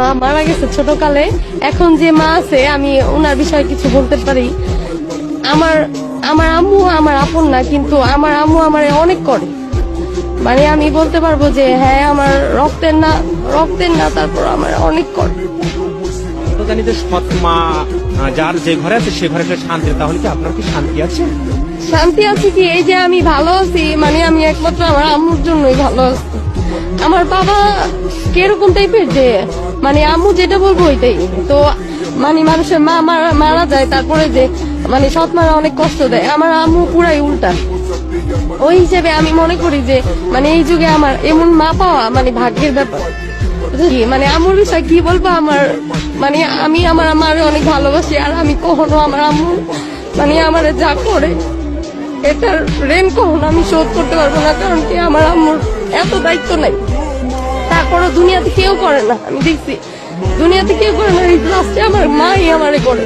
মা মারা গেছে ছোটকালে। এখন যে মা আছে আমি ওনার বিষয়ে কিছু বলতে পারি। আমার আমার আম্মু আমার আপন না কিন্তু আমার আম্মু আমার অনেক করে। মানে আমি বলতে পারব যে হ্যাঁ আমার রক্তের না রক্তের না তারপর আমার অনেক করে। তো জানি যে সৎ মা যার যে ঘরে আছে সে ঘরে একটা শান্তি তাহলে কি আপনার কি শান্তি আছে? শান্তি আছে কি? এই যে আমি ভালো আছি মানে আমি একমাত্র আমার আম্মুর জন্যই ভালো আছি। আমার বাবা কীরকম টাইপের যে মানে আম্মু যেটা বলব ওইটাই। তো মানে মানুষের মা মারা যায়, তারপরে যে মানে সৎ মারা অনেক কষ্ট দেয়। আমার আম্মু পুরাই উল্টা। ওই হিসেবে আমি মনে করি যে মানে এই যুগে আমার এমন মা পাওয়া মানে ভাগ্যের ব্যাপার? মানে আমার বিষয় কি বলব আমার মানে আমি আমার আমার অনেক ভালোবাসি, আর আমি কখনো আমার আম্মু মানে আমার যা করে, এটার ঋণ কখনো আমি শোধ করতে পারব না, কারণ কি আমার আম্মুর এত দায়িত্ব নাই। তারপরও দুনিয়াতে কেউ করে না। আমি দেখছি, দুনিয়াতে কেউ করে না, এই আমার মাই আমারে করে।